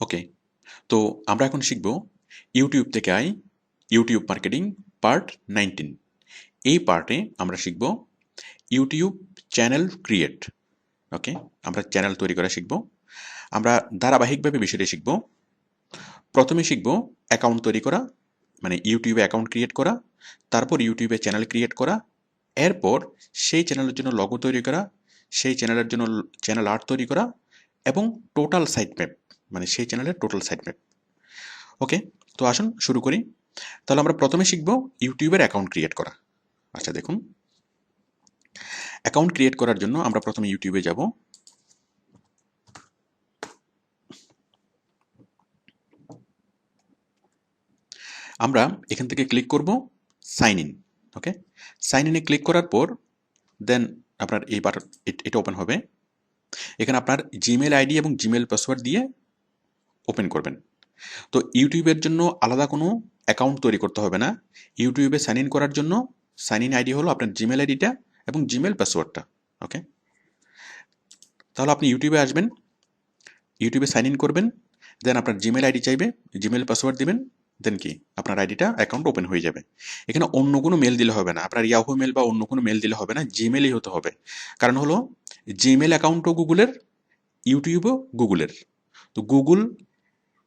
ওকে, তো আমরা এখন শিখব ইউটিউব থেকে আই ইউটিউব মার্কেটিং পার্ট নাইনটিন এই পার্টে আমরা শিখব ইউটিউব চ্যানেল ক্রিয়েট ওকে, আমরা চ্যানেল তৈরি করা শিখব। আমরা ধারাবাহিকভাবে বিষয়টি শিখব। প্রথমে শিখব অ্যাকাউন্ট তৈরি করা মানে ইউটিউবে অ্যাকাউন্ট ক্রিয়েট করা, তারপর ইউটিউবে চ্যানেল ক্রিয়েট করা, এরপর সেই চ্যানেলের জন্য লগো তৈরি করা, সেই চ্যানেলের জন্য চ্যানেল আর্ট তৈরি করা, এবং টোটাল সাইট ম্যাপ মানে সেই চ্যানেলের টোটাল সাইট ওকে তো আসুন শুরু করি। তাহলে আমরা প্রথমে শিখব ইউটিউবের অ্যাকাউন্ট ক্রিয়েট করা। আচ্ছা দেখুন। অ্যাকাউন্ট ক্রিয়েট করার জন্য আমরা প্রথমে ইউটিউবে যাব। আমরা এখান থেকে ক্লিক করব সাইন ইন ওকে সাইন ইনে ক্লিক করার পর দেন আপনার এইবার এটা ওপেন হবে। এখানে আপনার জিমেল আইডি এবং জিমেল পাসওয়ার্ড দিয়ে ওপেন করবেন। তো ইউটিউবের জন্য আলাদা কোনো অ্যাকাউন্ট তৈরি করতে হবে না। ইউটিউবে সাইন ইন করার জন্য সাইন ইন আইডি হলো আপনার জিমেল আইডিটা এবং জিমেল পাসওয়ার্ডটা ওকে তাহলে আপনি ইউটিউবে আসবেন, ইউটিউবে সাইন ইন করবেন দেন আপনার জিমেল আইডি চাইবে জিমেল পাসওয়ার্ড দিবেন দেন কি? আপনার আইডিটা অ্যাকাউন্ট ওপেন হয়ে যাবে। এখানে অন্য কোনো মেল দিলে হবে না। আপনার ইয়াহু মেল বা অন্য কোনো মেল দিলে হবে না জিমেলই হতে হবে। কারণ হলো জিমেল অ্যাকাউন্টও গুগলের ইউটিউবও গুগলের তো গুগল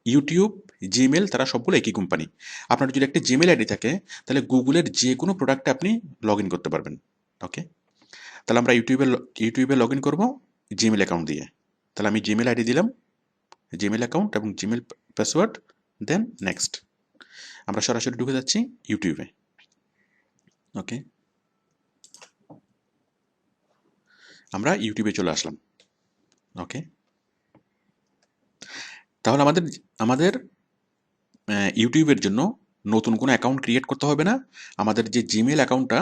ইউটিউব জিমেল তারা সবগুলো একই কোম্পানি আপনার যদি একটা জিমেল আইডি থাকে, তাহলে গুগলের যে কোনো প্রোডাক্টে আপনি লগ ইন করতে পারবেন। ওকে তাহলে আমরা ইউটিউবে ইউটিউবে লগ ইন করব জিমেল অ্যাকাউন্ট দিয়ে। তাহলে আমি জিমেল আইডি দিলাম জিমেল অ্যাকাউন্ট এবং জিমেল পাসওয়ার্ড দেন নেক্সট আমরা সরাসরি ঢুকে যাচ্ছি ইউটিউবে। ওকে আমরা ইউটিউবে চলে আসলাম। ওকে তাহলে আমাদের আমাদের ইউটিউবের জন্য নতুন কোনো অ্যাকাউন্ট ক্রিয়েট করতে হবে না। আমাদের যে জিমেল অ্যাকাউন্টটা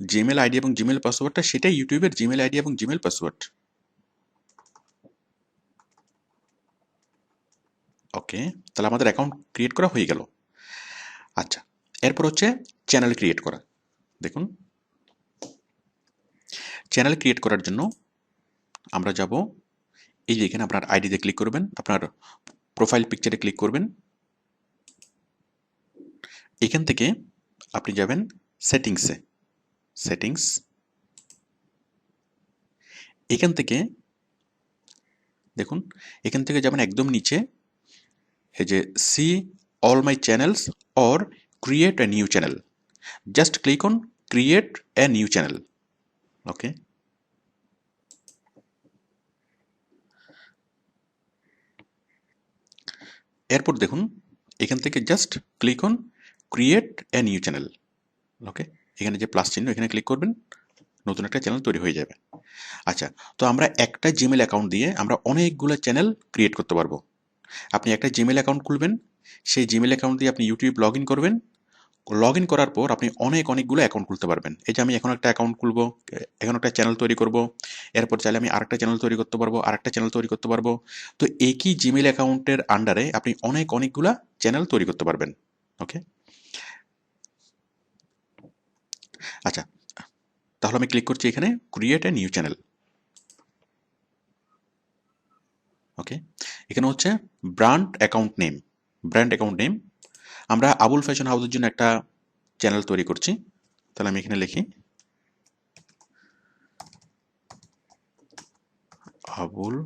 জিমেল আইডি এবং জিমেল পাসওয়ার্ডটা সেটাই ইউটিউবের জিমেল আইডি এবং জিমেল পাসওয়ার্ড ওকে তাহলে আমাদের অ্যাকাউন্ট ক্রিয়েট করা হয়ে গেল। আচ্ছা এরপর হচ্ছে চ্যানেল ক্রিয়েট করা। দেখুন চ্যানেল ক্রিয়েট করার জন্য আমরা যাব এই যে এখানে আপনার আইডিতে ক্লিক করবেন, আপনার প্রোফাইল পিকচারে ক্লিক করবেন। এখান থেকে আপনি যাবেন সেটিংসে সেটিংস এখান থেকে দেখুন, এখান থেকে যাবেন একদম নিচে। এই যে see all my channels or create a new channel just click on create a new channel okay? এরপর দেখুন, এখান থেকে just click on create a new channel okay এখানে যে প্লাস চিহ্ন, এখানে ক্লিক করবেন, নতুন একটা চ্যানেল তৈরি হয়ে যাবে। আচ্ছা তো আমরা একটা জিমেল অ্যাকাউন্ট দিয়ে আমরা অনেকগুলো চ্যানেল ক্রিয়েট করতে পারব। আপনি একটা জিমেল অ্যাকাউন্ট খুলবেন, সেই জিমেল অ্যাকাউন্ট দিয়ে আপনি ইউটিউব লগ ইন করবেন লগ ইন করার পর আপনি অনেক অনেকগুলো অ্যাকাউন্ট খুলতে পারবেন। এই যে আমি এখন একটা অ্যাকাউন্ট খুলবো, এখন একটা চ্যানেল তৈরি করব, এরপর চাইলে আমি আরেকটা চ্যানেল তৈরি করতে পারব, আরেকটা চ্যানেল তৈরি করতে পারব। তো একই জিমেল অ্যাকাউন্টের আন্ডারে আপনি অনেক অনেকগুলা চ্যানেল তৈরি করতে পারবেন। ওকে আচ্ছা তাহলে আমি ক্লিক করছি এখানে create a new channel okay এখানে হচ্ছে brand account name brand account name আমরা আবুল ফ্যাশন হাউসের জন্য একটা চ্যানেল তৈরি করছি। তাহলে আমি এখানে লিখি। Abul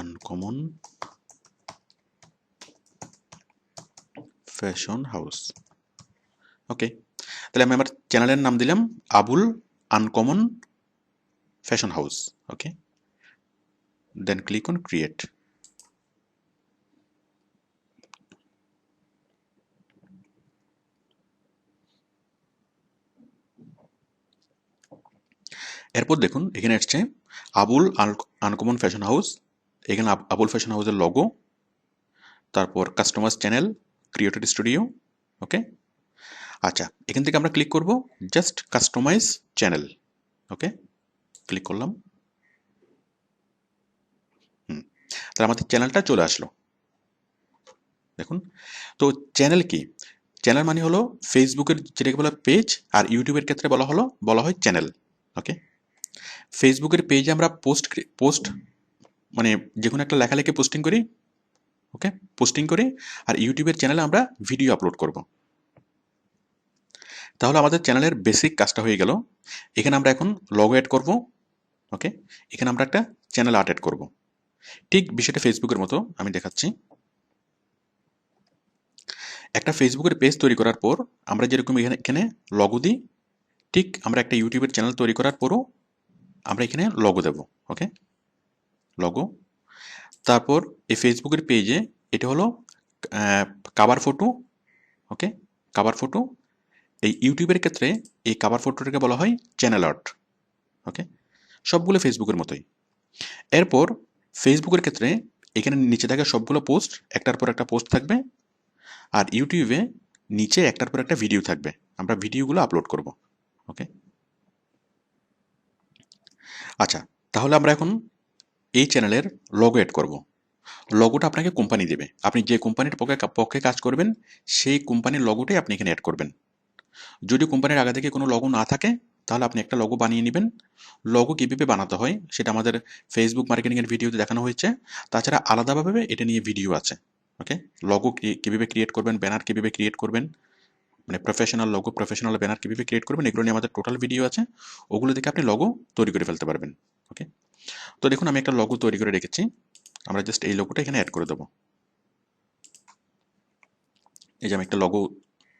uncommon fashion house. Okay, তাহলে আমি আমার চ্যানেলের নাম দিলাম Abul uncommon fashion house. Okay, then click on create. এরপর দেখুন, এখানে আসছে আবুল আনকমন ফ্যাশন হাউস, এখানে আবুল ফ্যাশন হাউসের লগো তারপর customers channel created studio okay আচ্ছা এখান থেকে আমরা ক্লিক করব just customize channel okay click করলাম। হুম, তাহলে আমাদের চ্যানেলটা চলে আসলো। দেখুন, তো চ্যানেল কি? চ্যানেল মানে হলো ফেসবুকের যেটাকে বলা পেজ আর ইউটিউবের ক্ষেত্রে বলা হলো, বলা হয় চ্যানেল ওকে ফেসবুকের পেজে আমরা পোস্ট পোস্ট মানে যে কোনো একটা লেখালেখি পোস্টিং করি ওকে পোস্টিং করি, আর ইউটিউবের চ্যানেলে আমরা ভিডিও আপলোড করব। তাহলে আমাদের চ্যানেলের বেসিক কাজটা হয়ে গেল। এখানে আমরা এখন লগো অ্যাড করব ওকে এখানে আমরা একটা চ্যানেল আর্ট অ্যাড করব। ঠিক বিষয়টা ফেসবুকের মতো আমি দেখাচ্ছি। একটা ফেসবুকের পেজ তৈরি করার পর আমরা যেরকম এখানে এখানে লগো দিই, ঠিক আমরা একটা ইউটিউবের চ্যানেল তৈরি করার পরও আমরা এখানে লগো দেব ওকে লগো তারপর এই ফেসবুকের পেজে এটা হলো cover photo okay cover photo এই ইউটিউবের ক্ষেত্রে এই কাভার ফটোটাকে বলা হয় চ্যানেল আর্ট ওকে সবগুলো ফেসবুকের মতোই। এরপর ফেসবুকের ক্ষেত্রে এখানে নিচে থাকে সবগুলো পোস্ট একটার পর একটা পোস্ট থাকবে। আর ইউটিউবে নিচে একটার পর একটা ভিডিও থাকবে। আমরা ভিডিওগুলো আপলোড করব ওকে আচ্ছা তাহলে আমরা এখন এই চ্যানেলের লগো এড করব। লগোটা আপনাকে কোম্পানি দেবে। আপনি যে কোম্পানির পক্ষে পক্ষে কাজ করবেন, সেই কোম্পানির লগোটাই আপনি এখানে অ্যাড করবেন। যদি কোম্পানির আগে থেকে কোনো লগো না থাকে, তাহলে আপনি একটা লগো বানিয়ে নেবেন। লগো কীভাবে বানাতে হয়, সেটা আমাদের ফেসবুক মার্কেটিংয়ের ভিডিওতে দেখানো হয়েছে। তাছাড়া আলাদাভাবে এটা নিয়ে ভিডিও আছে ওকে লগো কীভাবে ক্রিয়েট করবেন ব্যানার কীভাবে ক্রিয়েট করবেন মানে প্রফেশনাল লগো প্রফেশনাল ব্যানার কীভাবে ক্রিয়েট করবেন, এগুলো নিয়ে আমাদের টোটাল ভিডিও আছে। ওগুলো দেখে আপনি লগো তৈরি করে ফেলতে পারবেন ওকে তো দেখুন, আমি একটা লগো তৈরি করে রেখেছি। আমরা জাস্ট এই লগোটা এখানে অ্যাড করে দেবো। এই যে আমি একটা লগো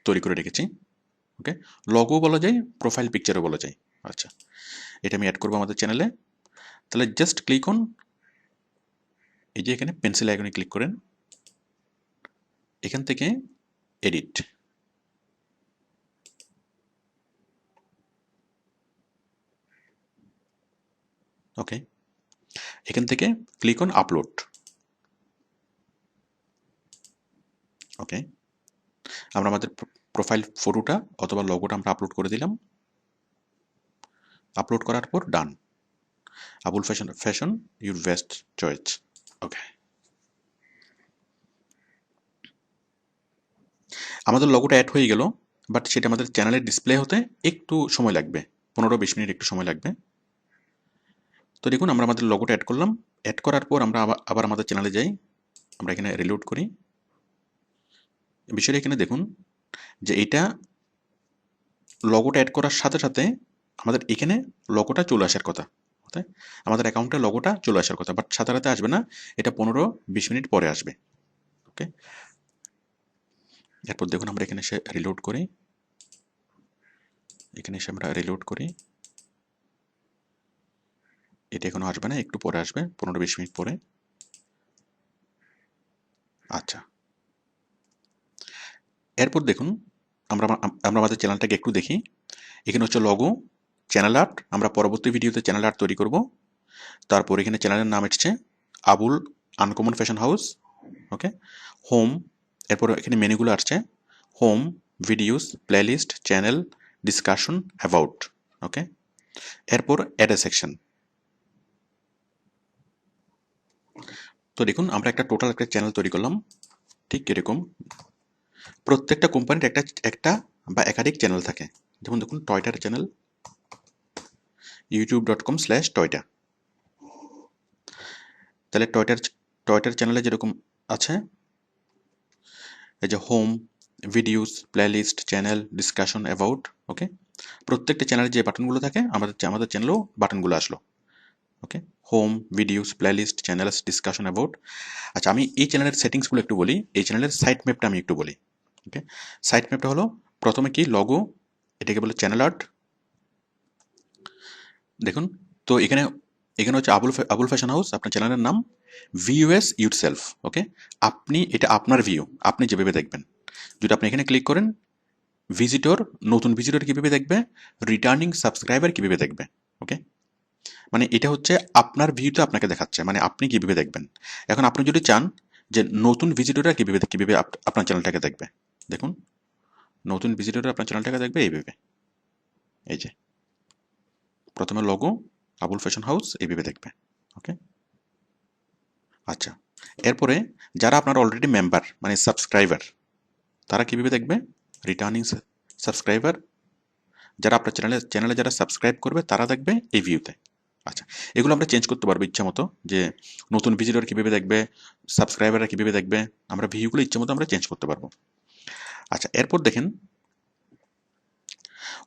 তৈরি করে রেখেছি ওকে লগো বলা যায় প্রোফাইল পিকচারও বলা যায়। আচ্ছা এটা আমি অ্যাড করব আমাদের চ্যানেলে তাহলে জাস্ট ক্লিক অন এই যে এখানে পেন্সিল আইকনে ক্লিক করেন। এখান থেকে এডিট ওকে এখান থেকে ক্লিক অন আপলোড ওকে আমরা আমাদের প্রোফাইল ফটোটা অথবা লগোটা আমরা আপলোড করে দিলাম। আপলোড করার পর done Abul fashion fashion your best choice okay আমাদের লগোটা অ্যাড হয়ে গেল বাট সেটা আমাদের চ্যানেলের ডিসপ্লে হতে একটু সময় লাগবে, পনেরো বিশ মিনিট একটু সময় লাগবে। তো দেখুন, আমরা আমাদের লগোটা অ্যাড করলাম। অ্যাড করার পর আমরা আবার আমাদের চ্যানেলে যাই। আমরা এখানে রিলোড করি। বিষয়টা এখানে দেখুন, যে এটা লগোটা অ্যাড করার সাথে সাথে আমাদের এখানে লগোটা চলে আসার কথা। আমাদের অ্যাকাউন্টে লগোটা চলে আসার কথা। বাট সাথে সাথে আসবে না, এটা পনেরো, বিশ মিনিট পরে আসবে। ওকে? এরপর দেখুন, আমরা এখানে এসে রিলোড করি। এখানে এসে আমরা রিলোড করি। এটা এখনও আসবে না, একটু পরে আসবে, পনেরো বিশ মিনিট পরে। আচ্ছা। এরপর দেখুন, আমরা আমরা আমাদের চ্যানেলটাকে একটু দেখি। এখানে হচ্ছে লগো চ্যানেল আর্ট আমরা পরবর্তী ভিডিওতে চ্যানেল আর্ট তৈরি করব। তারপর এখানে চ্যানেলের নাম এসছে Abul uncommon fashion house okay home এরপর এখানে মেনুগুলো আসছে। Home videos playlist channel discussion about okay এরপর অ্যাড সেকশন তো দেখুন, আমরা একটা টোটাল একটা চ্যানেল তৈরি করলাম। ঠিক এরকম। প্রত্যেকটা কোম্পানির একটা একটা বা একাধিক চ্যানেল থাকে। যেমন দেখুন টয়টার channel YouTube dot com slash Toyota তাহলে টয়টার টয়টার চ্যানেলে যেরকম আছে, এই যে home videos playlist channel discussion about okay প্রত্যেকটা চ্যানেলে যে বাটনগুলো থাকে, আমাদের আমাদের চ্যানেলেও বাটনগুলো আসলো okay home videos playlist channels discussion about আচ্ছা আমি এই চ্যানেলের সেটিংসগুলো একটু বলি। এই চ্যানেলের সাইট ম্যাপটা আমি একটু বলি ওকে সাইট ম্যাপটা হলো, প্রথমে কি? লগো এটাকে বলে চ্যানেল আর্ট দেখুন, তো এখানে এখানে হচ্ছে আবুল আবুল ফ্যাশন হাউস, আপনার চ্যানেলের নাম। ভিউএস ইউট সেলফ ওকে আপনি, এটা আপনার ভিউ আপনি যেভাবে দেখবেন। যদি আপনি এখানে ক্লিক করেন ভিজিটর নতুন ভিজিটর কীভাবে দেখবে রিটার্নিং সাবস্ক্রাইবার কীভাবে দেখবে ওকে মানে এটা হচ্ছে আপনার ভিউতে আপনাকে দেখাচ্ছে মানে আপনি কীভাবে দেখবেন? এখন আপনি যদি চান যে নতুন ভিজিটররা কীভাবে কীভাবে আপনার চ্যানেলটাকে দেখবে? দেখুন, নতুন ভিজিটররা আপনার চ্যানেলটাকে দেখবে এইভাবে। এই যে, প্রথমে লগো আবুল ফ্যাশন হাউস এইভাবে দেখবে ওকে আচ্ছা এরপরে যারা আপনার অলরেডি মেম্বার মানে সাবস্ক্রাইবার তারা কীভাবে দেখবে? রিটার্নিং সাবস্ক্রাইবার যারা আপনার চ্যানেলে চ্যানেলে যারা সাবস্ক্রাইব করবে, তারা দেখবে এই ভিউতে আচ্ছা এগুলো আমরা চেঞ্জ করতে পারব ইচ্ছা মতো যে নতুন ভিজিটর কীভাবে দেখবে সাবস্ক্রাইবাররা কীভাবে দেখবে, আমরা ভিউগুলো ইচ্ছা মতো আমরা চেঞ্জ করতে পারব। আচ্ছা এরপর দেখেন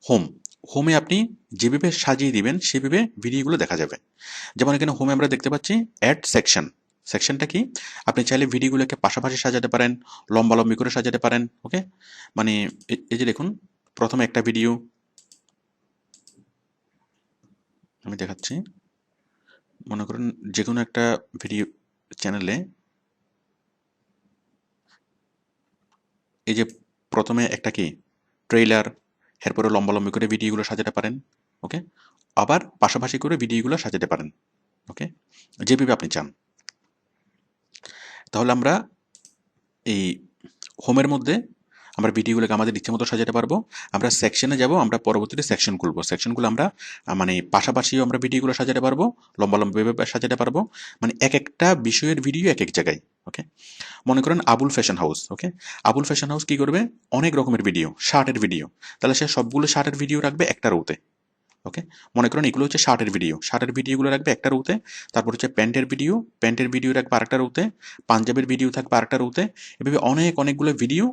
হোম হোমে আপনি যেভাবে সাজিয়ে দিবেন, সেভাবে ভিডিওগুলো দেখা যাবে। যেমন এখানে হোমে আমরা দেখতে পাচ্ছি অ্যাড সেকশন সেকশনটা কি? আপনি চাইলে ভিডিওগুলোকে পাশাপাশি সাজাতে পারেন, লম্বালম্বি করে সাজাতে পারেন ওকে মানে এই যে দেখুন, প্রথমে একটা ভিডিও আমি দেখাচ্ছি। মনে করেন যে কোনো একটা ভিডিও চ্যানেলে এই যে প্রথমে একটা কি? ট্রেইলার এরপরে লম্বা লম্বি করে ভিডিওগুলো সাজাতে পারেন ওকে আবার পাশাপাশি করে ভিডিওগুলো সাজাতে পারেন ওকে যেভাবে আপনি চান। তাহলে আমরা এই হোমের মধ্যে আমরা ভিডিওগুলোকে আমাদের ইচ্ছে মতো সাজাতে পারব। আমরা সেকশনে যাব, আমরা পরবর্তীতে সেকশন খুলবো। সেকশনগুলো আমরা মানে পাশাপাশিও আমরা ভিডিওগুলো সাজাতে পারব লম্বা লম্বা ভাবে সাজাতে পারব। মানে এক একটা বিষয়ের ভিডিও এক এক জায়গায় ওকে মনে করেন Abul fashion house okay Abul fashion house কি করবে? অনেক রকমের ভিডিও শার্টের ভিডিও তাহলে সে সবগুলো শার্টের ভিডিও রাখবে একটা রোতে ওকে মনে করেন এগুলো হচ্ছে শার্টের ভিডিও শার্টের ভিডিওগুলো রাখবে একটা রোতে তারপর হচ্ছে প্যান্টের ভিডিও প্যান্টের ভিডিও রাখবে আরেকটা রোতে পাঞ্জাবের ভিডিও থাকবে আরেকটা রোতে এভাবে অনেক অনেকগুলো ভিডিও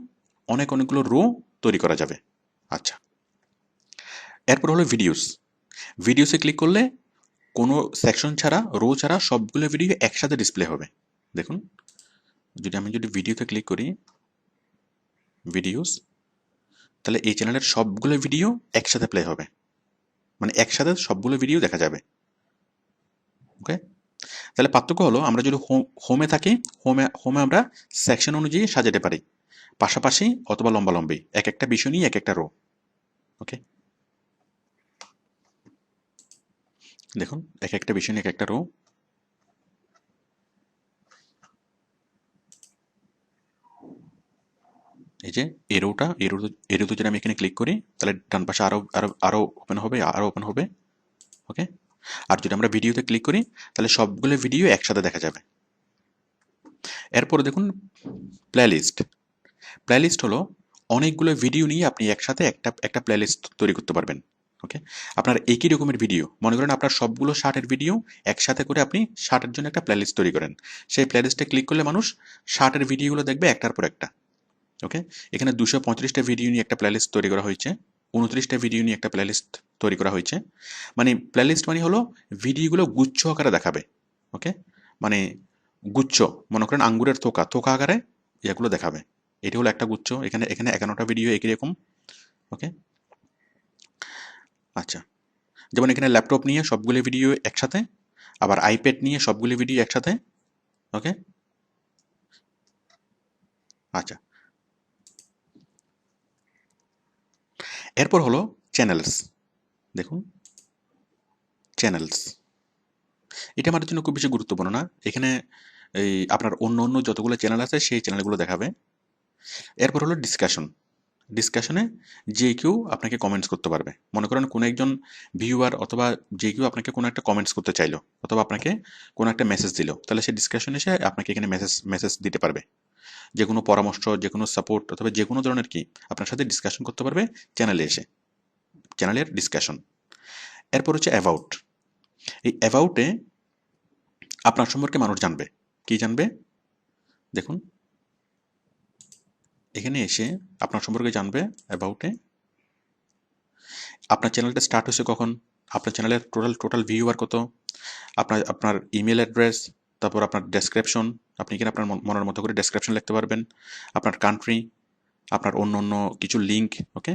অনেক অনেকগুলো রো তৈরি করা যাবে। আচ্ছা। এরপর হলো ভিডিওস ভিডিওসে ক্লিক করলে কোনো সেকশন ছাড়া রো ছাড়া সবগুলো ভিডিও একসাথে ডিসপ্লে হবে। দেখুন। যদি আমি যদি ভিডিওতে ক্লিক করি ভিডিওস তাহলে এই চ্যানেলের সবগুলো ভিডিও একসাথে প্লে হবে। মানে একসাথে সবগুলো ভিডিও দেখা যাবে। ওকে তাহলে পার্থক্য হলো, আমরা যদি হোমে থাকি হোমে হোমে আমরা সেকশন অনুযায়ী সাজাতে পারি। পাশাপাশি অথবা লম্বালম্বি, এক একটা বিষয় নিয়ে এক একটা রো ওকে দেখুন, এক একটা বিষয় নিয়ে এক একটা রো এই যে এরোটা এরো এরোতে যদি আমি এখানে ক্লিক করি, তাহলে ডান পাশে আরও আরও আরও ওপেন হবে আরও ওপেন হবে ওকে আর যদি আমরা ভিডিওতে ক্লিক করি, তাহলে সবগুলো ভিডিও একসাথে দেখা যাবে। এরপরে দেখুন প্লেলিস্ট প্লেলিস্ট হলো অনেকগুলো ভিডিও নিয়ে আপনি একসাথে একটা একটা প্লেলিস্ট তৈরি করতে পারবেন ওকে আপনার একই রকমের ভিডিও মনে করেন আপনার সবগুলো শার্টের ভিডিও একসাথে করে আপনি শার্টের জন্য একটা প্লেলিস্ট তৈরি করেন। সেই প্লেলিস্টে ক্লিক করলে মানুষ শার্টের ভিডিওগুলো দেখবে একটার পর একটা ওকে এখানে দুশো পঁয়ত্রিশটা ভিডিও নিয়ে একটা প্লেলিস্ট তৈরি করা হয়েছে, উনত্রিশটা ভিডিও নিয়ে একটা প্লেলিস্ট তৈরি করা হয়েছে। মানে প্লেলিস্ট মানে হলো ভিডিওগুলো গুচ্ছ আকারে দেখাবে ওকে মানে গুচ্ছ, মনে করেন আঙ্গুরের থোকা থোকা আকারে এগুলো দেখাবে। এটি হলো একটা গুচ্ছ। এখানে এখানে একান্নটা ভিডিও একই রকম ওকে আচ্ছা। যেমন এখানে ল্যাপটপ নিয়ে সবগুলি ভিডিও একসাথে, আবার আইপ্যাড নিয়ে সবগুলি ভিডিও একসাথে ওকে আচ্ছা। এরপর হলো চ্যানেলস দেখুন। চ্যানেলস এটা আমাদের জন্য খুব বেশি গুরুত্বপূর্ণ না। এখানে এই আপনার অন্য অন্য যতগুলো চ্যানেল আছে, সেই চ্যানেলগুলো দেখাবে। এরপর হলো ডিসকাশন ডিসকাশনে যে কেউ আপনাকে কমেন্টস করতে পারবে। মনে করেন কোনো একজন ভিউয়ার অথবা যে কেউ আপনাকে কোনো একটা কমেন্টস করতে চাইলো, অথবা আপনাকে কোনো একটা মেসেজ দিল, তাহলে সে ডিসকাশনে এসে আপনাকে এখানে মেসেজ মেসেজ দিতে পারবে। যে কোনো পরামর্শ, যে কোনো সাপোর্ট অথবা যে কোনো ধরনের কি আপনার সাথে ডিসকাশন করতে পারবে চ্যানেলে এসে। চ্যানেলের ডিসকাশন এরপর হচ্ছে অ্যাভাউট এই অ্যাভাউটে আপনার সম্পর্কে মানুষ জানবে। কি জানবে? দেখুন এখানে এসে আপনার সম্পর্কে জানবে অ্যাবাউটে আপনার চ্যানেলটা স্টার্ট হয়েছে কখন? আপনার চ্যানেলের টোটাল টোটাল ভিউয়ার কত? আপনার আপনার ইমেল অ্যাড্রেস তারপর আপনার ডেসক্রিপশন আপনি এখানে আপনার মন- মনের মতো করে ডেসক্রিপশন লিখতে পারবেন? আপনার কান্ট্রি আপনার অন্য অন্য কিছু লিঙ্ক ওকে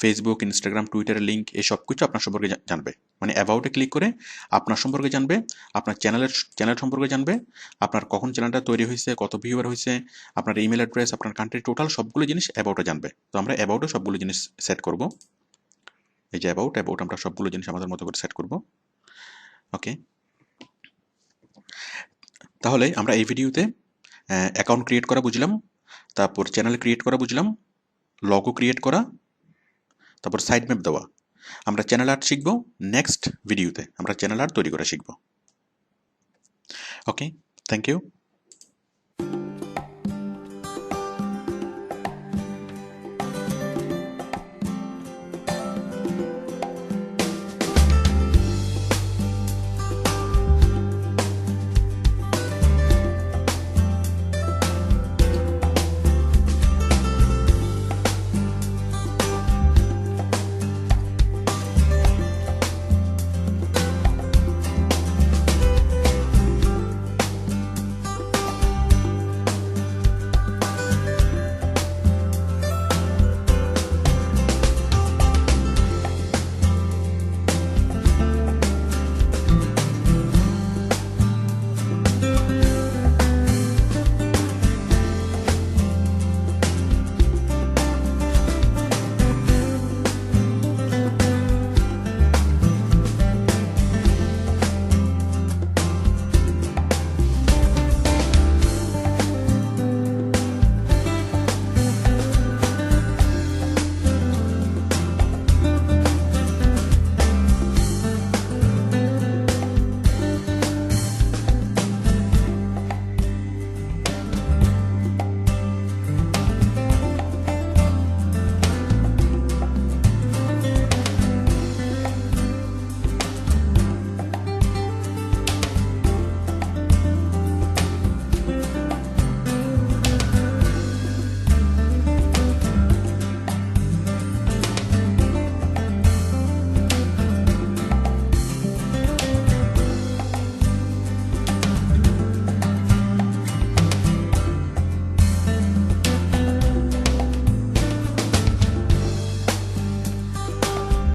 ফেসবুক ইনস্টাগ্রাম টুইটারের লিঙ্ক এই সব কিছু আপনার সম্পর্কে জানবে। মানে অ্যাবাউটে ক্লিক করে আপনার সম্পর্কে জানবে, আপনার চ্যানেলের চ্যানেল সম্পর্কে জানবে, আপনার কখন চ্যানেলটা তৈরি হয়েছে, কত ভিউয়ার হয়েছে, আপনার ইমেল অ্যাড্রেস আপনার কান্ট্রি টোটাল সবগুলো জিনিস অ্যাবাউটে জানবে। তো আমরা অ্যাবাউটে সবগুলো জিনিস সেট করব। এই যে অ্যাবাউট অ্যাবাউট আমরা সবগুলো জিনিস আমাদের মতো করে সেট করব। ওকে তাহলে আমরা এই ভিডিওতে অ্যাকাউন্ট ক্রিয়েট করা বুঝলাম, তারপর চ্যানেল ক্রিয়েট করা বুঝলাম লগও ক্রিয়েট করা তারপর সাইড ম্যাপ দেওয়া। আমরা চ্যানেল আর্ট শিখব নেক্সট ভিডিওতে আমরা চ্যানেল আর্ট তৈরি করা শিখব। Okay thank you